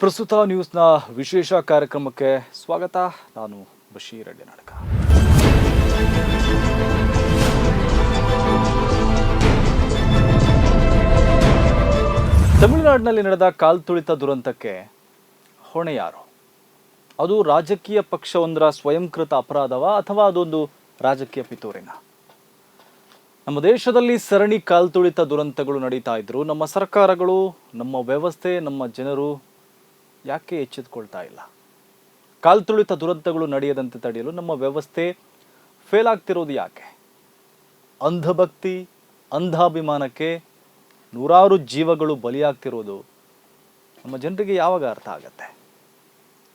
ಪ್ರಸ್ತುತ ನ್ಯೂಸ್ನ ವಿಶೇಷ ಕಾರ್ಯಕ್ರಮಕ್ಕೆ ಸ್ವಾಗತ. ನಾನು ಬಶೀರ್ ಅಡ್ಡಿ ನಾಟಕ ತಮಿಳುನಾಡಿನಲ್ಲಿ ನಡೆದ ಕಾಲ್ತುಳಿತ ದುರಂತಕ್ಕೆ ಹೊಣೆ ಯಾರು? ಅದು ರಾಜಕೀಯ ಪಕ್ಷವೊಂದರ ಸ್ವಯಂಕೃತ ಅಪರಾಧವ ಅಥವಾ ಅದೊಂದು ರಾಜಕೀಯ ಪಿತೂರಿನ? ನಮ್ಮ ದೇಶದಲ್ಲಿ ಸರಣಿ ಕಾಲ್ತುಳಿತ ದುರಂತಗಳು ನಡೀತಾ ಇದ್ರು ನಮ್ಮ ಸರ್ಕಾರಗಳು, ನಮ್ಮ ವ್ಯವಸ್ಥೆ, ನಮ್ಮ ಜನರು ಯಾಕೆ ಎಚ್ಚೆತ್ಕೊಳ್ತಾ ಇಲ್ಲ? ಕಾಲ್ತುಳಿತ ದುರಂತಗಳು ನಡೆಯದಂತೆ ತಡೆಯಲು ನಮ್ಮ ವ್ಯವಸ್ಥೆ ಫೇಲ್ ಆಗ್ತಿರೋದು ಯಾಕೆ? ಅಂಧಭಕ್ತಿ, ಅಂಧಾಭಿಮಾನಕ್ಕೆ ನೂರಾರು ಜೀವಗಳು ಬಲಿಯಾಗ್ತಿರೋದು ನಮ್ಮ ಜನರಿಗೆ ಯಾವಾಗ ಅರ್ಥ ಆಗತ್ತೆ?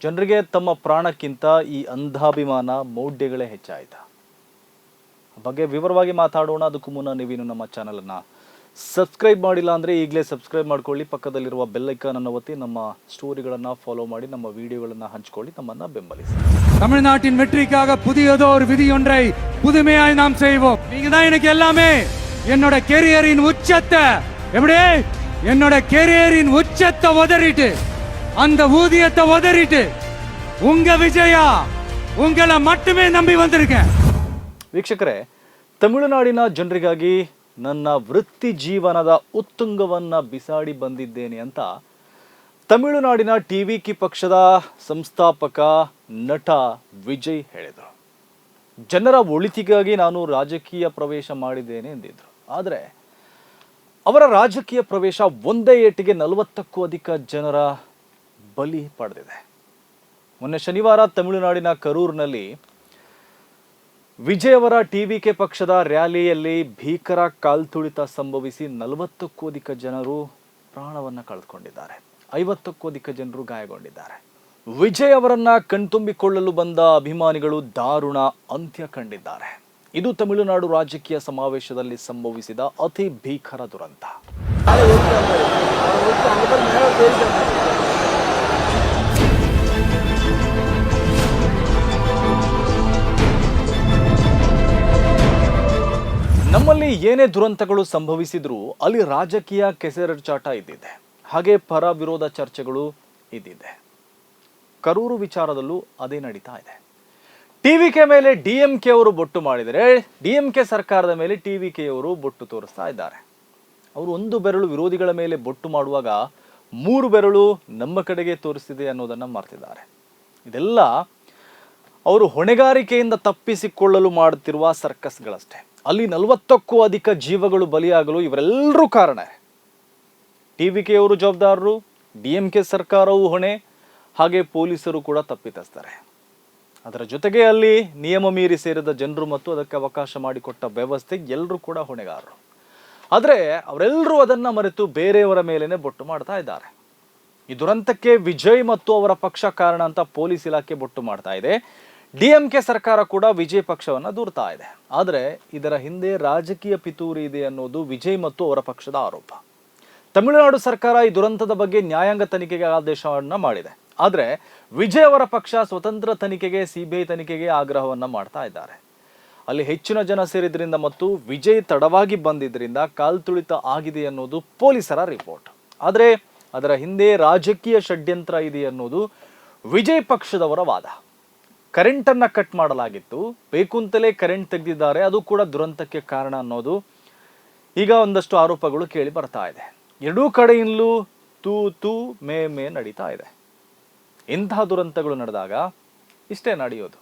ಜನರಿಗೆ ತಮ್ಮ ಪ್ರಾಣಕ್ಕಿಂತ ಈ ಅಂಧಾಭಿಮಾನ ಮೌಢ್ಯಗಳೇ ಹೆಚ್ಚಾಯಿತ? ಬಗ್ಗೆ ವಿವರವಾಗಿ ಮಾತಾಡೋಣ. ಅದಕ್ಕೂ ಮುನ್ನ ನೀವೇನು ನಮ್ಮ ಚಾನಲನ್ನು ಸಬ್ಸ್ಕ್ರೈಬ್ ಮಾಡಿಲ್ಲ ಅಂದರೆ ಈಗಲೇ ಸಬ್ಸ್ಕ್ರೈಬ್ ಮಾಡ್ಕೊಳ್ಳಿ ಪಕ್ಕದಲ್ಲಿರುವ ಬೆಲ್ಲೈಕನ್ ಅನ್ನು ಒತ್ತಿ ನಮ್ಮ ಸ್ಟೋರಿಗಳನ್ನು ಫಾಲೋ ಮಾಡಿ ನಮ್ಮ ವಿಡಿಯೋಗಳನ್ನು ಹಂಚ್ಕೊಳ್ಳಿ ನಮ್ಮನ್ನು ಬೆಂಬಲಿಸಿ தமிழ்நாட்டின் வெற்றிக்காக புதியதோர் விதி ஒன்றை புதுமையாய் நாம் செய்வோம் நீங்க தான் எனக்கு எல்லாமே என்னோட கெரியரின் உச்சத்தை எப்படி என்னோட கெரியரின் உச்சத்தை உதறிட்டு அந்த ஊதியத்தை உதறிட்டு உங்க விஜயா உங்களை மட்டுமே நம்பி வந்திருக்கேன் ವೀಕ್ಷಕರೇ ತಮಿಳುನಾಡಿನ ಜನರಿಗಾಗಿ ನನ್ನ ವೃತ್ತಿ ಜೀವನದ ಉತ್ತುಂಗವನ್ನು ಬಿಸಾಡಿ ಬಂದಿದ್ದೇನೆ ಅಂತ ತಮಿಳುನಾಡಿನ ಟಿ ವಿ ಕಿ ಪಕ್ಷದ ಸಂಸ್ಥಾಪಕ ನಟ ವಿಜಯ್ ಹೇಳಿದರು. ಜನರ ಒಳಿತಿಗಾಗಿ ನಾನು ರಾಜಕೀಯ ಪ್ರವೇಶ ಮಾಡಿದ್ದೇನೆ ಎಂದಿದ್ದರು ಆದರೆ ಅವರ ರಾಜಕೀಯ ಪ್ರವೇಶ ಒಂದೇ ಏಟಿಗೆ ನಲವತ್ತಕ್ಕೂ ಅಧಿಕ ಜನರ ಬಲಿ ಪಡೆದಿದೆ. ಮೊನ್ನೆ ಶನಿವಾರ ತಮಿಳುನಾಡಿನ ಕರೂರಿನಲ್ಲಿ ವಿಜಯ್ ಅವರ ಟಿವಿಕೆ ಪಕ್ಷದ ರ್ಯಾಲಿಯಲ್ಲಿ ಭೀಕರ ಕಾಲ್ತುಳಿತ ಸಂಭವಿಸಿ ನಲವತ್ತಕ್ಕೂ ಅಧಿಕ ಜನರು ಪ್ರಾಣವನ್ನು ಕಳೆದುಕೊಂಡಿದ್ದಾರೆ. ಐವತ್ತಕ್ಕೂ ಅಧಿಕ ಜನರು ಗಾಯಗೊಂಡಿದ್ದಾರೆ. ವಿಜಯ್ ಅವರನ್ನ ಕಣ್ತುಂಬಿಕೊಳ್ಳಲು ಬಂದ ಅಭಿಮಾನಿಗಳು ದಾರುಣ ಅಂತ್ಯ ಕಂಡಿದ್ದಾರೆ. ಇದು ತಮಿಳುನಾಡು ರಾಜಕೀಯ ಸಮಾವೇಶದಲ್ಲಿ ಸಂಭವಿಸಿದ ಅತಿ ಭೀಕರ ದುರಂತ. ಏನೇ ದುರಂತಗಳು ಸಂಭವಿಸಿದ್ರೂ ಅಲ್ಲಿ ರಾಜಕೀಯ ಕೆಸರೆಚಾಟ ಇದ್ದಿದೆ. ಹಾಗೆ ಪರ ವಿರೋಧ ಚರ್ಚೆಗಳು ಇದ್ದಿದೆ. ಕರೂರು ವಿಚಾರದಲ್ಲೂ ಅದೇ ನಡೀತಾ ಇದೆ. ಟಿವಿ ಕೆ ಮೇಲೆ ಡಿ ಎಂ ಕೆ ಅವರು ಬೊಟ್ಟು ಮಾಡಿದರೆ ಡಿ ಎಂ ಕೆ ಸರ್ಕಾರದ ಮೇಲೆ ಟಿ ಕೆ ಅವರು ಬೊಟ್ಟು ತೋರಿಸ್ತಾ ಇದ್ದಾರೆ. ಅವರು ಒಂದು ಬೆರಳು ವಿರೋಧಿಗಳ ಮೇಲೆ ಬೊಟ್ಟು ಮಾಡುವಾಗ ಮೂರು ಬೆರಳು ನಮ್ಮ ಕಡೆಗೆ ತೋರಿಸ್ತಿದೆ ಅನ್ನೋದನ್ನು ಮರ್ತಿದ್ದಾರೆ. ಇದೆಲ್ಲ ಅವರು ಹೊಣೆಗಾರಿಕೆಯಿಂದ ತಪ್ಪಿಸಿಕೊಳ್ಳಲು ಮಾಡುತ್ತಿರುವ ಸರ್ಕಸ್ಗಳಷ್ಟೇ ಅಲ್ಲಿ ನಲವತ್ತಕ್ಕೂ ಅಧಿಕ ಜೀವಗಳು ಬಲಿಯಾಗಲು ಇವರೆಲ್ಲರೂ ಕಾರಣ. ಟಿ ವಿ ಕೆಯವರು ಜವಾಬ್ದಾರರು, ಡಿ ಎಂ ಕೆ ಸರ್ಕಾರವೂ ಹೊಣೆ, ಹಾಗೆ ಪೊಲೀಸರು ಕೂಡ ತಪ್ಪಿತಸ್ತಾರೆ ಅದರ ಜೊತೆಗೆ ಅಲ್ಲಿ ನಿಯಮ ಮೀರಿ ಸೇರಿದ ಜನರು ಮತ್ತು ಅದಕ್ಕೆ ಅವಕಾಶ ಮಾಡಿಕೊಟ್ಟ ವ್ಯವಸ್ಥೆ ಎಲ್ಲರೂ ಕೂಡ ಹೊಣೆಗಾರರು. ಆದರೆ ಅವರೆಲ್ಲರೂ ಅದನ್ನು ಮರೆತು ಬೇರೆಯವರ ಮೇಲೇನೆ ಬೊಟ್ಟು ಮಾಡ್ತಾ ಇದ್ದಾರೆ. ಈ ದುರಂತಕ್ಕೆ ವಿಜಯ್ ಮತ್ತು ಅವರ ಪಕ್ಷ ಕಾರಣ ಅಂತ ಪೊಲೀಸ್ ಇಲಾಖೆ ಬೊಟ್ಟು ಮಾಡ್ತಾ ಇದೆ. ಡಿಎಂಕೆ ಸರ್ಕಾರ ಕೂಡ ವಿಜಯ್ ಪಕ್ಷವನ್ನು ದೂರ್ತಾ ಇದೆ. ಆದರೆ ಇದರ ಹಿಂದೆ ರಾಜಕೀಯ ಪಿತೂರಿ ಇದೆ ಅನ್ನೋದು ವಿಜಯ್ ಮತ್ತು ಅವರ ಪಕ್ಷದ ಆರೋಪ. ತಮಿಳುನಾಡು ಸರ್ಕಾರ ಈ ದುರಂತದ ಬಗ್ಗೆ ನ್ಯಾಯಾಂಗ ತನಿಖೆಗೆ ಆದೇಶವನ್ನ ಮಾಡಿದೆ. ಆದರೆ ವಿಜಯ್ ಅವರ ಪಕ್ಷ ಸ್ವತಂತ್ರ ತನಿಖೆಗೆ, ಸಿಬಿಐ ತನಿಖೆಗೆ ಆಗ್ರಹವನ್ನ ಮಾಡ್ತಾ ಇದ್ದಾರೆ. ಅಲ್ಲಿ ಹೆಚ್ಚಿನ ಜನ ಸೇರಿದ್ರಿಂದ ಮತ್ತು ವಿಜಯ್ ತಡವಾಗಿ ಬಂದಿದ್ದರಿಂದ ಕಾಲ್ತುಳಿತ ಆಗಿದೆ ಅನ್ನೋದು ಪೊಲೀಸರ ರಿಪೋರ್ಟ್. ಆದರೆ ಅದರ ಹಿಂದೆ ರಾಜಕೀಯ ಷಡ್ಯಂತ್ರ ಇದೆ ಅನ್ನೋದು ವಿಜಯ್ ಪಕ್ಷದವರ ವಾದ. ಕರೆಂಟನ್ನು ಕಟ್ ಮಾಡಲಾಗಿತ್ತು. ಬೇಕು ಅಂತಲೇ ಕರೆಂಟ್ ತೆಗೆದಿದ್ದಾರೆ. ಅದು ಕೂಡ ದುರಂತಕ್ಕೆ ಕಾರಣ ಅನ್ನೋದು ಈಗ ಒಂದಷ್ಟು ಆರೋಪಗಳು ಕೇಳಿ ಬರ್ತಾ ಇದೆ. ಎರಡೂ ಕಡೆಯಿಂದಲೂ ತೂ ತೂ ಮೇ ಮೇ ನಡೀತಾ ಇದೆ. ಇಂತಹ ದುರಂತಗಳು ನಡೆದಾಗ ಇಷ್ಟೇ ನಡೆಯೋದು.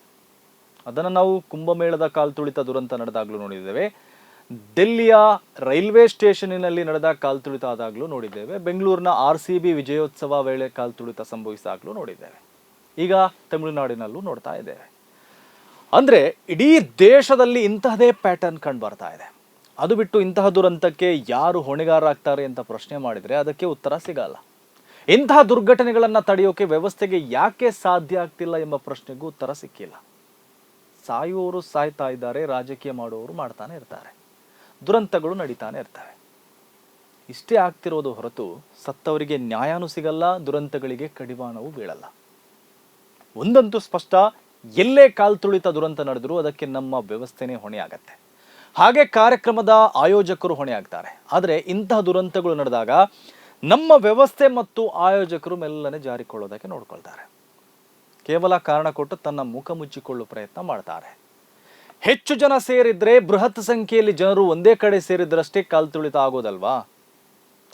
ಅದನ್ನು ನಾವು ಕುಂಭಮೇಳದ ಕಾಲ್ತುಳಿತ ದುರಂತ ನಡೆದಾಗಲೂ ನೋಡಿದ್ದೇವೆ. ಡೆಲ್ಲಿಯ ರೈಲ್ವೆ ಸ್ಟೇಷನಿನಲ್ಲಿ ನಡೆದ ಕಾಲ್ತುಳಿತ ಆದಾಗಲೂ ನೋಡಿದ್ದೇವೆ. ಬೆಂಗಳೂರಿನ ಆರ್ ಸಿ ಬಿ ವಿಜಯೋತ್ಸವ ವೇಳೆ ಕಾಲ್ತುಳಿತ ಸಂಭವಿಸಿದಾಗಲೂ ನೋಡಿದ್ದೇವೆ. ಈಗ ತಮಿಳುನಾಡಿನಲ್ಲೂ ನೋಡ್ತಾ ಇದ್ದೇವೆ ಅಂದರೆ ಇಡೀ ದೇಶದಲ್ಲಿ ಇಂತಹದೇ ಪ್ಯಾಟರ್ನ್ ಕಂಡು ಬರ್ತಾ ಇದೆ. ಅದು ಬಿಟ್ಟು ಇಂತಹ ದುರಂತಕ್ಕೆ ಯಾರು ಹೊಣೆಗಾರರಾಗ್ತಾರೆ ಅಂತ ಪ್ರಶ್ನೆ ಮಾಡಿದರೆ ಅದಕ್ಕೆ ಉತ್ತರ ಸಿಗಲ್ಲ. ಇಂತಹ ದುರ್ಘಟನೆಗಳನ್ನು ತಡೆಯೋಕೆ ವ್ಯವಸ್ಥೆಗೆ ಯಾಕೆ ಸಾಧ್ಯ ಆಗ್ತಿಲ್ಲ ಎಂಬ ಪ್ರಶ್ನೆಗೂ ಉತ್ತರ ಸಿಕ್ಕಿಲ್ಲ. ಸಾಯುವವರು ಸಾಯ್ತಾ ಇದ್ದಾರೆ, ರಾಜಕೀಯ ಮಾಡುವವರು ಮಾಡ್ತಾನೆ ಇರ್ತಾರೆ. ದುರಂತಗಳು ನಡೀತಾನೆ ಇರ್ತವೆ. ಇಷ್ಟೇ ಆಗ್ತಿರೋದು ಹೊರತು ಸತ್ತವರಿಗೆ ನ್ಯಾಯನೂ ಸಿಗಲ್ಲ, ದುರಂತಗಳಿಗೆ ಕಡಿವಾಣವೂ ಬೀಳಲ್ಲ. ಒಂದಂತೂ ಸ್ಪಷ್ಟ, ಎಲ್ಲೇ ಕಾಲ್ತುಳಿತ ದುರಂತ ನಡೆದರೂ ಅದಕ್ಕೆ ನಮ್ಮ ವ್ಯವಸ್ಥೆನೇ ಹೊಣೆ ಆಗತ್ತೆ ಹಾಗೆ ಕಾರ್ಯಕ್ರಮದ ಆಯೋಜಕರು ಹೊಣೆ ಆಗ್ತಾರೆ ಆದರೆ ಇಂತಹ ದುರಂತಗಳು ನಡೆದಾಗ ನಮ್ಮ ವ್ಯವಸ್ಥೆ ಮತ್ತು ಆಯೋಜಕರು ಮೆಲ್ಲನೆ ಜಾರಿಕೊಳ್ಳೋದಕ್ಕೆ ನೋಡ್ಕೊಳ್ತಾರೆ. ಕೇವಲ ಕಾರಣ ಕೊಟ್ಟು ತನ್ನ ಮುಖ ಮುಚ್ಚಿಕೊಳ್ಳುವ ಪ್ರಯತ್ನ ಮಾಡ್ತಾರೆ. ಹೆಚ್ಚು ಜನ ಸೇರಿದ್ರೆ ಬೃಹತ್ ಸಂಖ್ಯೆಯಲ್ಲಿ ಜನರು ಒಂದೇ ಕಡೆ ಸೇರಿದ್ರಷ್ಟೇ ಕಾಲ್ ತುಳಿತ ಆಗೋದಲ್ವಾ?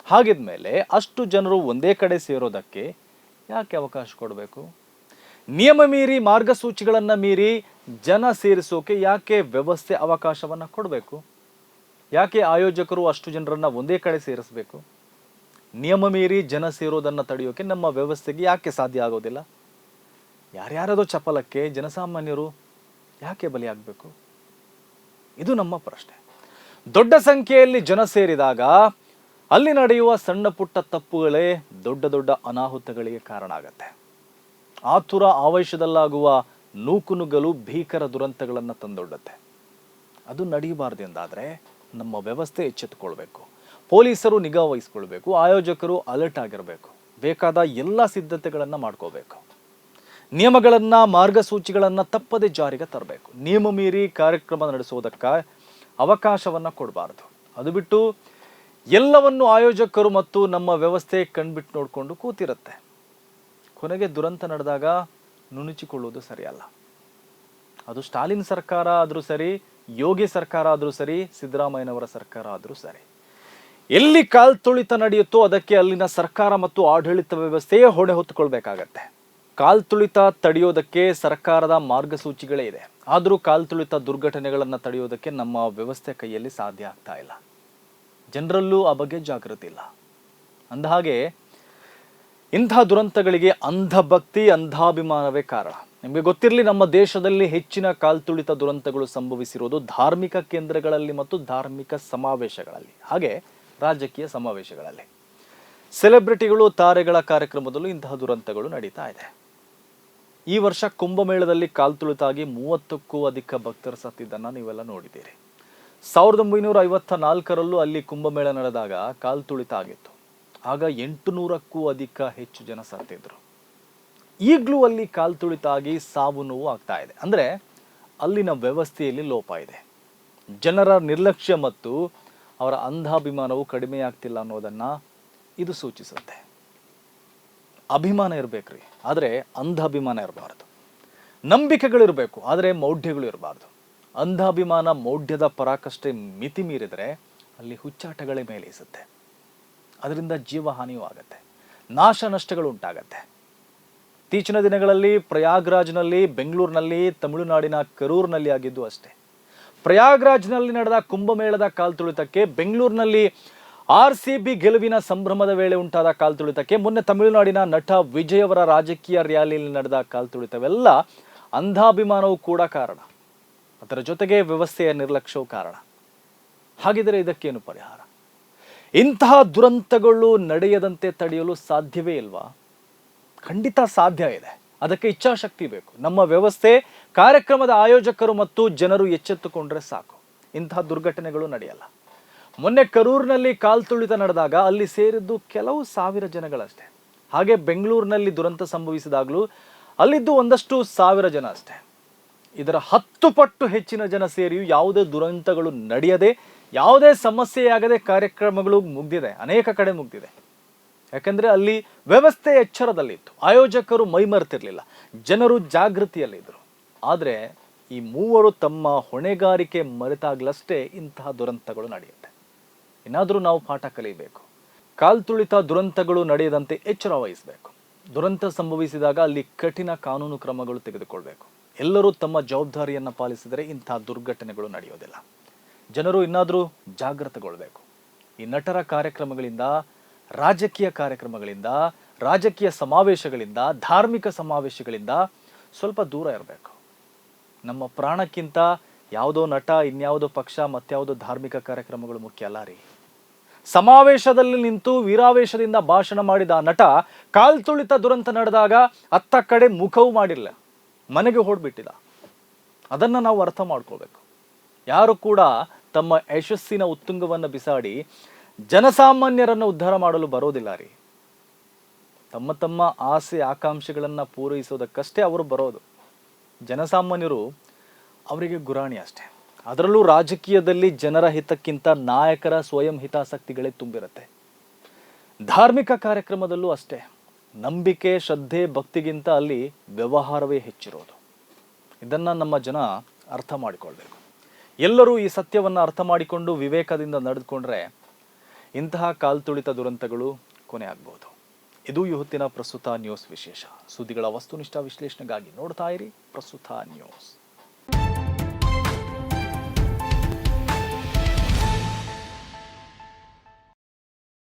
ಹಾಗಿದ್ಮೇಲೆ ಅಷ್ಟು ಜನರು ಒಂದೇ ಕಡೆ ಸೇರೋದಕ್ಕೆ ಯಾಕೆ ಅವಕಾಶ ಕೊಡಬೇಕು? ನಿಯಮ ಮೀರಿ, ಮಾರ್ಗಸೂಚಿಗಳನ್ನು ಮೀರಿ ಜನ ಸೇರಿಸೋಕೆ ಯಾಕೆ ವ್ಯವಸ್ಥೆ ಅವಕಾಶವನ್ನು ಕೊಡಬೇಕು? ಯಾಕೆ ಆಯೋಜಕರು ಅಷ್ಟು ಜನರನ್ನು ಒಂದೇ ಕಡೆ ಸೇರಿಸಬೇಕು? ನಿಯಮ ಮೀರಿ ಜನ ಸೇರೋದನ್ನು ತಡೆಯೋಕೆ ನಮ್ಮ ವ್ಯವಸ್ಥೆಗೆ ಯಾಕೆ ಸಾಧ್ಯ ಆಗೋದಿಲ್ಲ? ಯಾರ್ಯಾರದೋ ಚಪಲಕ್ಕೆ ಜನಸಾಮಾನ್ಯರು ಯಾಕೆ ಬಲಿಯಾಗಬೇಕು? ಇದು ನಮ್ಮ ಪ್ರಶ್ನೆ. ದೊಡ್ಡ ಸಂಖ್ಯೆಯಲ್ಲಿ ಜನ ಸೇರಿದಾಗ ಅಲ್ಲಿ ನಡೆಯುವ ಸಣ್ಣ ಪುಟ್ಟ ತಪ್ಪುಗಳೇ ದೊಡ್ಡ ದೊಡ್ಡ ಅನಾಹುತಗಳಿಗೆ ಕಾರಣ ಆಗತ್ತೆ. ಆತುರ ಆವೇಶದಲ್ಲಾಗುವ ನೂಕುನುಗ್ಗಲು ಭೀಕರ ದುರಂತಗಳನ್ನು ತಂದೊಡ್ಡುತ್ತೆ. ಅದು ನಡೆಯಬಾರ್ದು ಎಂದಾದರೆ ನಮ್ಮ ವ್ಯವಸ್ಥೆ ಎಚ್ಚೆತ್ತುಕೊಳ್ಬೇಕು. ಪೊಲೀಸರು ನಿಗಾ ವಹಿಸ್ಕೊಳ್ಬೇಕು, ಆಯೋಜಕರು ಅಲರ್ಟ್ ಆಗಿರಬೇಕು, ಬೇಕಾದ ಎಲ್ಲ ಸಿದ್ಧತೆಗಳನ್ನು ಮಾಡ್ಕೋಬೇಕು ನಿಯಮಗಳನ್ನು, ಮಾರ್ಗಸೂಚಿಗಳನ್ನು ತಪ್ಪದೆ ಜಾರಿಗೆ ತರಬೇಕು. ನಿಯಮ ಮೀರಿ ಕಾರ್ಯಕ್ರಮ ನಡೆಸುವುದಕ್ಕೆ ಅವಕಾಶವನ್ನು ಕೊಡಬಾರ್ದು. ಅದು ಬಿಟ್ಟು ಎಲ್ಲವನ್ನು ಆಯೋಜಕರು ಮತ್ತು ನಮ್ಮ ವ್ಯವಸ್ಥೆ ಕಣ್ಬಿಟ್ಟು ನೋಡಿಕೊಂಡು ಕೂತಿರುತ್ತೆ. ಕೊನೆಗೆ ದುರಂತ ನಡೆದಾಗ ನುಣುಚಿಕೊಳ್ಳುವುದು ಸರಿಯಲ್ಲ. ಅದು ಸ್ಟಾಲಿನ್ ಸರ್ಕಾರ ಆದರೂ ಸರಿ, ಯೋಗಿ ಸರ್ಕಾರ ಆದರೂ ಸರಿ, ಸಿದ್ದರಾಮಯ್ಯನವರ ಸರ್ಕಾರ ಆದರೂ ಸರಿ. ಎಲ್ಲಿ ಕಾಲ್ ತುಳಿತ ನಡೆಯುತ್ತೋ ಅದಕ್ಕೆ ಅಲ್ಲಿನ ಸರ್ಕಾರ ಮತ್ತು ಆಡಳಿತ ವ್ಯವಸ್ಥೆಯೇ ಹೊಣೆ ಹೊತ್ತುಕೊಳ್ಬೇಕಾಗತ್ತೆ ಕಾಲ್ ತುಳಿತ ತಡೆಯೋದಕ್ಕೆ ಸರ್ಕಾರದ ಮಾರ್ಗಸೂಚಿಗಳೇ ಇದೆ. ಆದರೂ ಕಾಲ್ ತುಳಿತ ದುರ್ಘಟನೆಗಳನ್ನು ತಡೆಯೋದಕ್ಕೆ ನಮ್ಮ ವ್ಯವಸ್ಥೆ ಕೈಯಲ್ಲಿ ಸಾಧ್ಯ ಆಗ್ತಾ ಇಲ್ಲ. ಜನರಲ್ಲೂ ಆ ಬಗ್ಗೆ ಜಾಗೃತಿ ಇಲ್ಲ. ಅಂದಹಾಗೆ ಇಂತಹ ದುರಂತಗಳಿಗೆ ಅಂಧಭಕ್ತಿ, ಅಂಧಾಭಿಮಾನವೇ ಕಾರಣ. ನಿಮಗೆ ಗೊತ್ತಿರಲಿ ನಮ್ಮ ದೇಶದಲ್ಲಿ ಹೆಚ್ಚಿನ ಕಾಲ್ತುಳಿತ ದುರಂತಗಳು ಸಂಭವಿಸಿರೋದು ಧಾರ್ಮಿಕ ಕೇಂದ್ರಗಳಲ್ಲಿ ಮತ್ತು ಧಾರ್ಮಿಕ ಸಮಾವೇಶಗಳಲ್ಲಿ, ಹಾಗೆ ರಾಜಕೀಯ ಸಮಾವೇಶಗಳಲ್ಲಿ. ಸೆಲೆಬ್ರಿಟಿಗಳು, ತಾರೆಗಳ ಕಾರ್ಯಕ್ರಮದಲ್ಲೂ ಇಂತಹ ದುರಂತಗಳು ನಡೀತಾ ಇದೆ. ಈ ವರ್ಷ ಕುಂಭಮೇಳದಲ್ಲಿ ಕಾಲ್ತುಳಿತಾಗಿ ಮೂವತ್ತಕ್ಕೂ ಅಧಿಕ ಭಕ್ತರು ಸತ್ತಿದ್ದನ್ನು ನೀವೆಲ್ಲ ನೋಡಿದ್ದೀರಿ. ಸಾವಿರದ ಒಂಬೈನೂರ ಐವತ್ತ ನಾಲ್ಕರಲ್ಲೂ ಅಲ್ಲಿ ಕುಂಭಮೇಳ ನಡೆದಾಗ ಕಾಲ್ತುಳಿತ ಆಗಿತ್ತು. ಆಗ ಎಂಟು ನೂರಕ್ಕೂ ಅಧಿಕ ಹೆಚ್ಚು ಜನ ಸತ್ತಿದ್ರು. ಈಗಲೂ ಅಲ್ಲಿ ಕಾಲು ತುಳಿತಾಗಿ ಸಾವು ನೋವು ಆಗ್ತಾ ಇದೆ. ಅಂದರೆ ಅಲ್ಲಿನ ವ್ಯವಸ್ಥೆಯಲ್ಲಿ ಲೋಪ ಇದೆ. ಜನರ ನಿರ್ಲಕ್ಷ್ಯ ಮತ್ತು ಅವರ ಅಂಧಾಭಿಮಾನವು ಕಡಿಮೆ ಆಗ್ತಿಲ್ಲ ಅನ್ನೋದನ್ನ ಇದು ಸೂಚಿಸುತ್ತೆ. ಅಭಿಮಾನ ಇರಬೇಕ್ರಿ. ಆದರೆ ಅಂಧಾಭಿಮಾನ ಇರಬಾರ್ದು. ನಂಬಿಕೆಗಳಿರಬೇಕು, ಆದರೆ ಮೌಢ್ಯಗಳು ಇರಬಾರ್ದು. ಅಂಧಾಭಿಮಾನ ಮೌಢ್ಯದ ಪರಾಕಷ್ಟೇ ಮಿತಿ ಮೀರಿದರೆ ಅಲ್ಲಿ ಹುಚ್ಚಾಟಗಳೇ ಮೇಲೇಸುತ್ತೆ. ಅದರಿಂದ ಜೀವಹಾನಿಯೂ ಆಗತ್ತೆ. ನಾಶ ನಷ್ಟಗಳು ಉಂಟಾಗತ್ತೆ. ಇತ್ತೀಚಿನ ದಿನಗಳಲ್ಲಿ ಪ್ರಯಾಗ್ರಾಜ್ನಲ್ಲಿ, ಬೆಂಗಳೂರಿನಲ್ಲಿ, ತಮಿಳುನಾಡಿನ ಕರೂರ್ನಲ್ಲಿ ಆಗಿದ್ದು ಅಷ್ಟೇ. ಪ್ರಯಾಗ್ರಾಜ್ನಲ್ಲಿ ನಡೆದ ಕುಂಭಮೇಳದ ಕಾಲ್ತುಳಿತಕ್ಕೆ ಬೆಂಗಳೂರಿನಲ್ಲಿ ಆರ್ ಸಿ ಬಿ ಗೆಲುವಿನ ಸಂಭ್ರಮದ ವೇಳೆ ಉಂಟಾದ ಕಾಲ್ತುಳಿತಕ್ಕೆ ಮೊನ್ನೆ ತಮಿಳುನಾಡಿನ ನಟ ವಿಜಯ್ ಅವರ ರಾಜಕೀಯ ರ್ಯಾಲಿಯಲ್ಲಿ ನಡೆದ ಕಾಲ್ತುಳಿತವೆಲ್ಲ ಅಂಧಾಭಿಮಾನವೂ ಕೂಡ ಕಾರಣ. ಅದರ ಜೊತೆಗೆ ವ್ಯವಸ್ಥೆಯ ನಿರ್ಲಕ್ಷ್ಯವೂ ಕಾರಣ. ಹಾಗಿದ್ರೆ ಇದಕ್ಕೇನು ಪರಿಹಾರ? ಇಂತಹ ದುರಂತಗಳು ನಡೆಯದಂತೆ ತಡೆಯಲು ಸಾಧ್ಯವೇ ಇಲ್ವಾ? ಖಂಡಿತ ಸಾಧ್ಯ ಇದೆ. ಅದಕ್ಕೆ ಇಚ್ಛಾಶಕ್ತಿ ಬೇಕು. ನಮ್ಮ ವ್ಯವಸ್ಥೆ, ಕಾರ್ಯಕ್ರಮದ ಆಯೋಜಕರು ಮತ್ತು ಜನರು ಎಚ್ಚೆತ್ತುಕೊಂಡ್ರೆ ಸಾಕು. ಇಂತಹ ದುರ್ಘಟನೆಗಳು ನಡೆಯಲ್ಲ. ಮೊನ್ನೆ ಕರೂರಿನಲ್ಲಿ ಕಾಲ್ತುಳಿತ ನಡೆದಾಗ ಅಲ್ಲಿ ಸೇರಿದ್ದು ಕೆಲವು ಸಾವಿರ ಜನಗಳಷ್ಟೇ. ಹಾಗೆ ಬೆಂಗಳೂರಿನಲ್ಲಿ ದುರಂತ ಸಂಭವಿಸಿದಾಗಲೂ ಅಲ್ಲಿದ್ದು ಒಂದಷ್ಟು ಸಾವಿರ ಜನ ಅಷ್ಟೇ. ಇದರ ಹತ್ತು ಪಟ್ಟು ಹೆಚ್ಚಿನ ಜನ ಸೇರಿಯೂ ಯಾವುದೇ ದುರಂತಗಳು ನಡೆಯದೆ ಯಾವುದೇ ಸಮಸ್ಯೆಯಾಗದೆ ಕಾರ್ಯಕ್ರಮಗಳು ಮುಗ್ದಿದೆ, ಅನೇಕ ಕಡೆ ಮುಗ್ದಿದೆ. ಯಾಕಂದ್ರೆ ಅಲ್ಲಿ ವ್ಯವಸ್ಥೆ ಎಚ್ಚರದಲ್ಲಿತ್ತು. ಆಯೋಜಕರು ಮೈಮರೆತಿರಲಿಲ್ಲ ಜನರು ಜಾಗೃತಿಯಲ್ಲಿದ್ದರು. ಆದರೆ ಈ ಮೂವರು ತಮ್ಮ ಹೊಣೆಗಾರಿಕೆ ಮರೆತಾಗ್ಲಷ್ಟೇ ಇಂತಹ ದುರಂತಗಳು ನಡೆಯುತ್ತೆ. ಏನಾದರೂ ನಾವು ಪಾಠ ಕಲಿಯಬೇಕು ಕಾಲ್ತುಳಿತ ದುರಂತಗಳು ನಡೆಯದಂತೆ ಎಚ್ಚರ ವಹಿಸಬೇಕು. ದುರಂತ ಸಂಭವಿಸಿದಾಗ ಅಲ್ಲಿ ಕಠಿಣ ಕಾನೂನು ಕ್ರಮಗಳು ತೆಗೆದುಕೊಳ್ಬೇಕು. ಎಲ್ಲರೂ ತಮ್ಮ ಜವಾಬ್ದಾರಿಯನ್ನು ಪಾಲಿಸಿದರೆ ಇಂತಹ ದುರ್ಘಟನೆಗಳು ನಡೆಯೋದಿಲ್ಲ. ಜನರು ಇನ್ನಾದರೂ ಜಾಗೃತಗೊಳ್ಬೇಕು ಈ ನಟರ ಕಾರ್ಯಕ್ರಮಗಳಿಂದ, ರಾಜಕೀಯ ಕಾರ್ಯಕ್ರಮಗಳಿಂದ, ರಾಜಕೀಯ ಸಮಾವೇಶಗಳಿಂದ, ಧಾರ್ಮಿಕ ಸಮಾವೇಶಗಳಿಂದ ಸ್ವಲ್ಪ ದೂರ ಇರಬೇಕು. ನಮ್ಮ ಪ್ರಾಣಕ್ಕಿಂತ ಯಾವುದೋ ನಟ, ಇನ್ಯಾವುದೋ ಪಕ್ಷ, ಮತ್ಯಾವುದೋ ಧಾರ್ಮಿಕ ಕಾರ್ಯಕ್ರಮಗಳು ಮುಖ್ಯ ಅಲ್ಲ ರೀ. ಸಮಾವೇಶದಲ್ಲಿ ನಿಂತು ವೀರಾವೇಶದಿಂದ ಭಾಷಣ ಮಾಡಿದ ಆ ನಟ ಕಾಲ್ತುಳಿತ ದುರಂತ ನಡೆದಾಗ ಅತ್ತ ಕಡೆ ಮುಖವೂ ಮಾಡಿಲ್ಲ ಮನೆಗೆ ಹೊಡ್ಬಿಟ್ಟಿದ ಅದನ್ನು ನಾವು ಅರ್ಥ ಮಾಡ್ಕೋಬೇಕು ಯಾರು ಕೂಡ ತಮ್ಮ ಯಶಸ್ಸಿನ ಉತ್ತುಂಗವನ್ನು ಬಿಸಾಡಿ ಜನಸಾಮಾನ್ಯರನ್ನು ಉದ್ಧಾರ ಮಾಡಲು ಬರೋದಿಲ್ಲ ರೀ. ತಮ್ಮ ತಮ್ಮ ಆಸೆ ಆಕಾಂಕ್ಷೆಗಳನ್ನು ಪೂರೈಸೋದಕ್ಕಷ್ಟೇ ಅವರು ಬರೋದು. ಜನಸಾಮಾನ್ಯರು ಅವರಿಗೆ ಗುರಾಣಿ ಅಷ್ಟೇ. ಅದರಲ್ಲೂ ರಾಜಕೀಯದಲ್ಲಿ ಜನರ ಹಿತಕ್ಕಿಂತ ನಾಯಕರ ಸ್ವಯಂ ಹಿತಾಸಕ್ತಿಗಳೇ ತುಂಬಿರುತ್ತೆ. ಧಾರ್ಮಿಕ ಕಾರ್ಯಕ್ರಮದಲ್ಲೂ ಅಷ್ಟೇ. ನಂಬಿಕೆ, ಶ್ರದ್ಧೆ, ಭಕ್ತಿಗಿಂತ ಅಲ್ಲಿ ವ್ಯವಹಾರವೇ ಹೆಚ್ಚಿರೋದು. ಇದನ್ನು ನಮ್ಮ ಜನ ಅರ್ಥ ಮಾಡಿಕೊಳ್ಬೇಕು. ಎಲ್ಲರೂ ಈ ಸತ್ಯವನ್ನು ಅರ್ಥ ಮಾಡಿಕೊಂಡು ವಿವೇಕದಿಂದ ನಡೆದುಕೊಂಡ್ರೆ ಇಂತಹ ಕಾಲ್ತುಳಿತ ದುರಂತಗಳು ಕೊನೆ ಆಗ್ಬೋದು. ಇದು ಇವತ್ತಿನ ಪ್ರಸ್ತುತ ನ್ಯೂಸ್ ವಿಶೇಷ. ಸುದ್ದಿಗಳ ವಸ್ತುನಿಷ್ಠ ವಿಶ್ಲೇಷಣೆಗಾಗಿ ನೋಡ್ತಾ ಇರಿ ಪ್ರಸ್ತುತ ನ್ಯೂಸ್.